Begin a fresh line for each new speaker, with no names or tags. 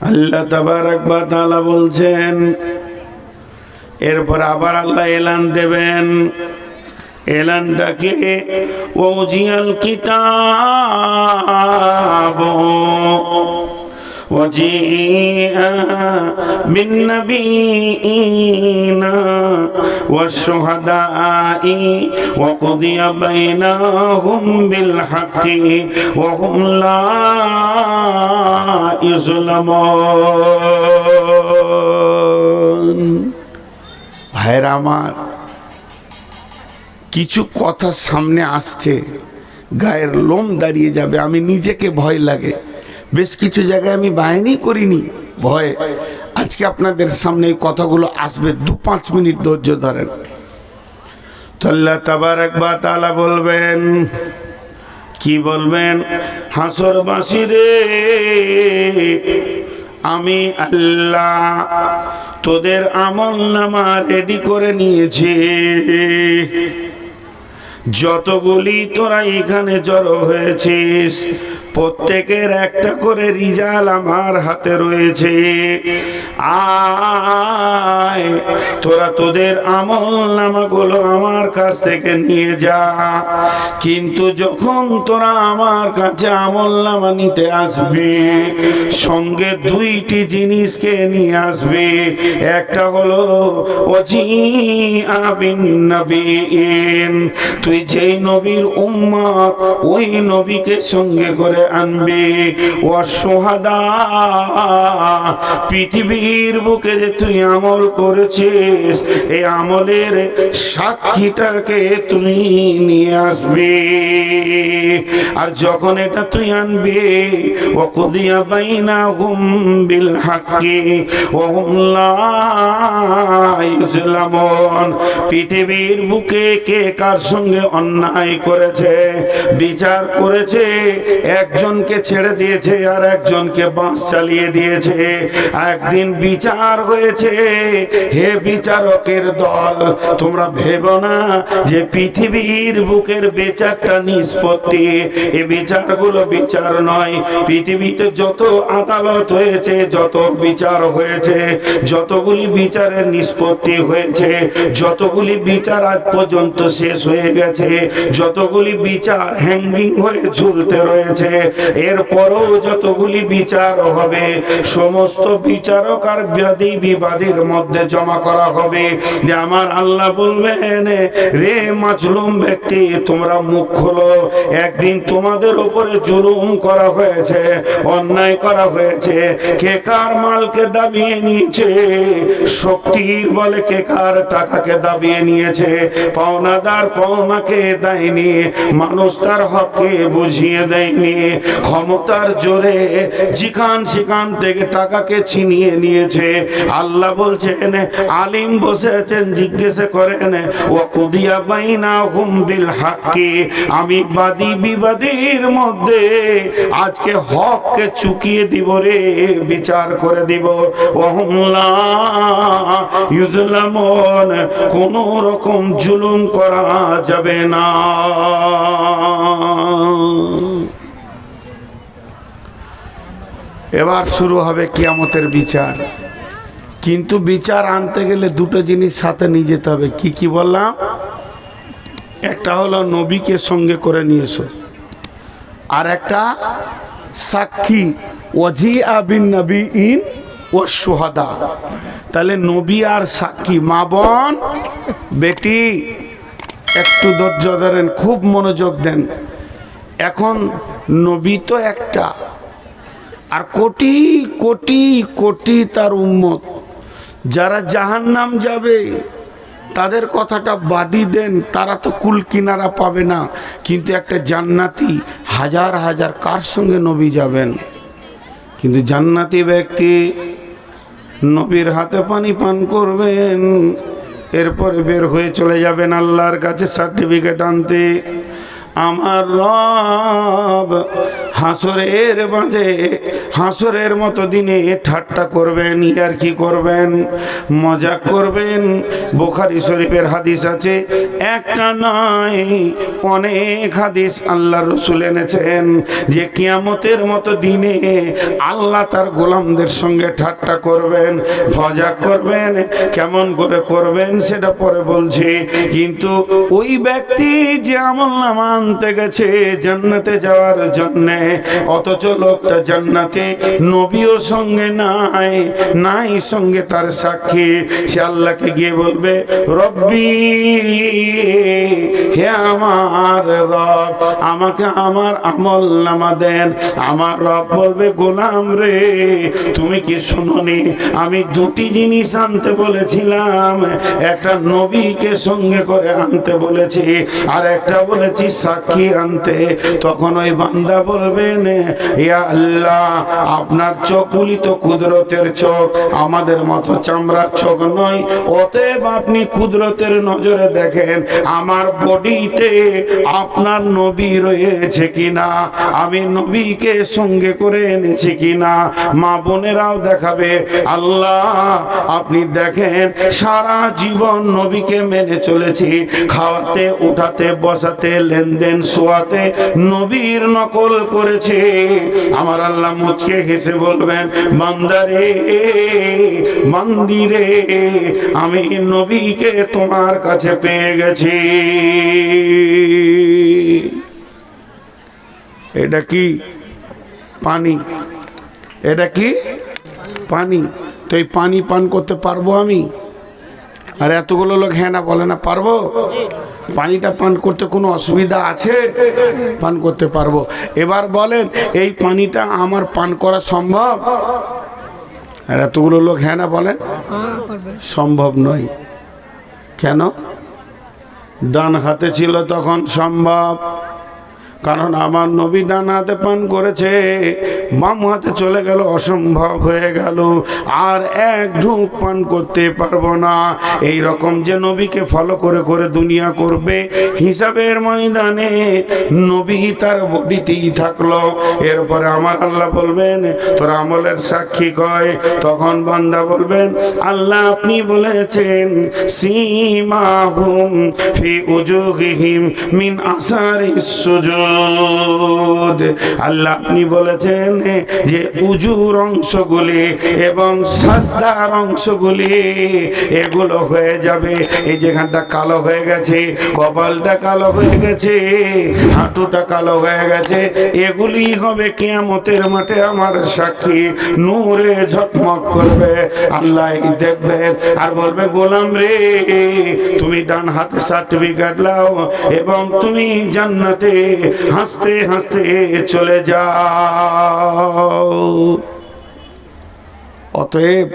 আল্লাহ তাবারাক বা তাআলা বলছেন এরপর আবার আল্লাহ এলান দেবেন। এলানটাকে ওজিয়াল কিতাব। وجيء بالنبيين والشهداء وقضي بينهم بالحق وهم لا يظلمون ভাইরা আমার কিছু কথা সামনে আসছে গায়ের লোম দাঁড়িয়ে যাবে আমি নিজেকে ভয় লাগে বেশ কিছু জায়গায় আমি বাহিনী করিনি, ভয়ে। আজকে আপনাদের সামনে এই কথাগুলো আসবে দু পাঁচ মিনিট ধৈর্য ধরেন। তালা বলবেন, কি বলবেন? হাসর বাসি রে, আমি আল্লাহ তোদের আমল নামা রেডি করে নিয়েছি। যতগুলি তোরা এখানে জড়ো হয়েছিস, প্রত্যেকের একটা করে রিজাল আমার হাতে রয়েছে। আয়, তোরা তোদের আমল নামাগুলো আমার কাছ থেকে নিয়ে যা। কিন্তু যখন তোরা আমার কাছে আমল নামা নিতে আসবে, সঙ্গে দুইটি জিনিসকে নিয়ে আসবে। একটা হলো অজি আবিন নবীন তুই যেই নবীর উম্মত ওই নবীকে সঙ্গে করে আনবে। ও সোহাদা, পৃথিবীর বুকে যে তুই আমল করেছিস এই আমলের সাক্ষীটাকে তুমি নিয়ে আসবে। আর যখন এটা তুই আনবে, ও কুদিয়া বাইনা হুম বিল হাক্কি, ও হুমলামন পৃথিবীর বুকে কে কার সঙ্গে অন্যায় করেছে, বিচার করেছে, একজনকে ছেড়ে দিয়েছে আর একজনকে বাঁশ চালিয়ে দিয়েছে। একদিন বিচার হয়েছে, হে বিচারকের দল, তোমরা ভেবো না যে পৃথিবীর বুকের বিচারটা নিষ্পত্তি। এ বিচারগুলো বিচার নয়, পৃথিবীতে যত আদালত হয়েছে, যত বিচার হয়েছে, যতগুলি বিচারের নিষ্পত্তি হয়েছে, যতগুলি বিচার আজ পর্যন্ত শেষ হয়ে গেছে। যতগুলি বিচার হ্যাঙ্গিং হয়ে ঝুলতে রয়েছে, এরপরও যতগুলি বিচার হবে, সমস্ত বিচারক আর ব্যাধি বিবাদীর মধ্যে জমা করা হবে। যে আমার আল্লাহ বলবেন, রে মাছলুম ব্যক্তি, তোমরা মুখ খোলো। একদিন তোমাদের উপরে জুলুম করা হয়েছে, অন্যায় করা হয়েছে। কে কার মালকে দাবিয়ে নিয়েছে? শক্তির বলে কে কার টাকাকে দাবিয়ে নিয়েছে? পাওনাদার পাওনাকে দেয়নি? মানুষ তার হককে বুঝিয়ে দেয়নি। ক্ষমতার জোরে যেখান সেখান থেকে টাকাকে ছিনিয়ে নিয়েছে। আল্লাহ বলছেন, আলিম বসে আছেন জিজ্ঞেস করেন ও কুদিয়া বাইনা হুম বিল হাক্কি? আমি বাদী বিবাদীর মধ্যে আজকে হককে চুকিয়ে দিব রে, বিচার করে দিব। ওহমলা ইউজলামন কোন রকম জুলুম করা যাবে না। এবার শুরু হবে কিয়ামতের বিচার। কিন্তু বিচার আনতে গেলে দুটো জিনিস সাথে নিয়ে যেতে হবে। কি কি বললাম? একটা হলো নবীকে সঙ্গে করে নিয়ে এসো। আর একটা, সাক্ষী ওজি আবিন নবী ইন ও সুহাদা তাহলে নবী আর সাক্ষী, মা বোন, বেটি। একটু ধৈর্য ধরেন, খুব মনোযোগ দেন। এখন নবী তো একটা, আর কোটি কোটি কোটি তার উম্মত। যারা জাহান্নাম যাবে, তাদের কথাটা বাদি দেন, তারা তো কুল কিনারা পাবে না। কিন্তু একটা জান্নাতি, হাজার হাজার কার সঙ্গে নবী যাবেন? কিন্তু জান্নাতি ব্যক্তি নবীর হাতে পানি পান করবেন। এরপরে বের হয়ে চলে যাবেন আল্লাহর কাছে সার্টিফিকেট আনতে। আমার রব হাসরের মাঝে হাসরের মতো দিনে ঠাট্টা করবেন ইয়ার কি করবেন? মজা করবেন? বোখারি শরীফের হাদিস আছে, একটা নয়, অনেক হাদিস আল্লাহ রসুল এনেছেন যে কিয়ামতের মতো দিনে আল্লাহ তার গোলামদের সঙ্গে ঠাট্টা করবেন মজা করবেন, কেমন করে করবেন সেটা পরে বলছি। কিন্তু ওই ব্যক্তি যে আমল নামা গেছে জান্নাতে যাওয়ার জন্যে, অথচ লোকটা জান্নাতে নবীও সঙ্গে নাই নাই সঙ্গে তার সাক্ষী। সে আল্লাহকে গিয়ে বলবে, রব্বি, হে আমার রব, আমাকে আমার আমল নামা দেন। আমার রব বলবে, গোলাম রে, তুমি কি শুনোনি? আমি দুটি জিনিস আনতে বলেছিলাম। একটা নবীকে সঙ্গে করে আনতে বলেছি, আর একটা বলেছি সাক্ষী আনতে। তখন ওই বান্দা বলবেন ইয়া আল্লাহ আপনার চোখগুলি তো কুদরতের চোখ, আমাদের মতো চামড়ার চোখ নয়। অতএব আপনি কুদরতের নজরে দেখেন, আমার বডিতে আপনার নবী রয়েছে কিনা, আমি নবীকে সঙ্গে করে এনেছি কিনা, মা বোনেরাও দেখাবে। আল্লাহ, আপনি দেখেন, সারা জীবন নবীকে মেনে চলেছি। খাওয়াতে, উঠাতে, বসাতে, লেনদেন, শোয়াতে নবীর নকল করেছে। আমার আল্লাহ মুচকে হেসে বলবেন বান্দারে মন্দিরে, আমি নবীকে তোমার কাছে পেয়ে গেছি। এটা কি? পানি। এটা কি? পানি। তো এই পানি পান করতে পারব আমি? আর এতগুলো লোক হ্যাঁ না বলে না পারব? পানিটা পান করতে কোনো অসুবিধা আছে? পান করতে পারব। এবার বলেন, এই পানিটা আমার পান করা সম্ভব? আর এতগুলো লোক হ্যাঁ না বলেন? সম্ভব নয়। কেন? ডান হাতে ছিল তখন সম্ভব। কারণ আমার নবী ডান হাতে পান করেছে। বাম হাতে চলে গেল, অসম্ভব হয়ে গেল। আর এক ঢুক পান করতে পারব না। এই রকম যে নবীকে ফলো করে করে দুনিয়া করবে, হিসাবের ময়দানে নবী তার বডিতেই থাকল। এরপরে আমার আল্লাহ বলবেন, তোর আমলের সাক্ষী কয়? তখন বান্দা বলবেন, আল্লাহ আপনি বলেছেন মিন সুজুদ। আল্লাহ আপনি বলেছেন যে উজুর অংশগুলি এবং সাজদার অংশগুলি, এগুলো হয়ে যাবে। এই যেখানটা কালো হয়ে গেছে, কপালটা কালো হয়ে গেছে, হাঁটুটা কালো হয়ে গেছে, এগুলি হবে কেয়ামতের মাঠে আমার সাক্ষী। নূরে ঝকমক করবে, আল্লাহ দেখবে আর বলবে, গোলাম রে, তুমি ডান হাতে সার্টিফিকেট লাও এবং তুমি জান্নাতে হাসতে হাসতে চলে যাও। অতএব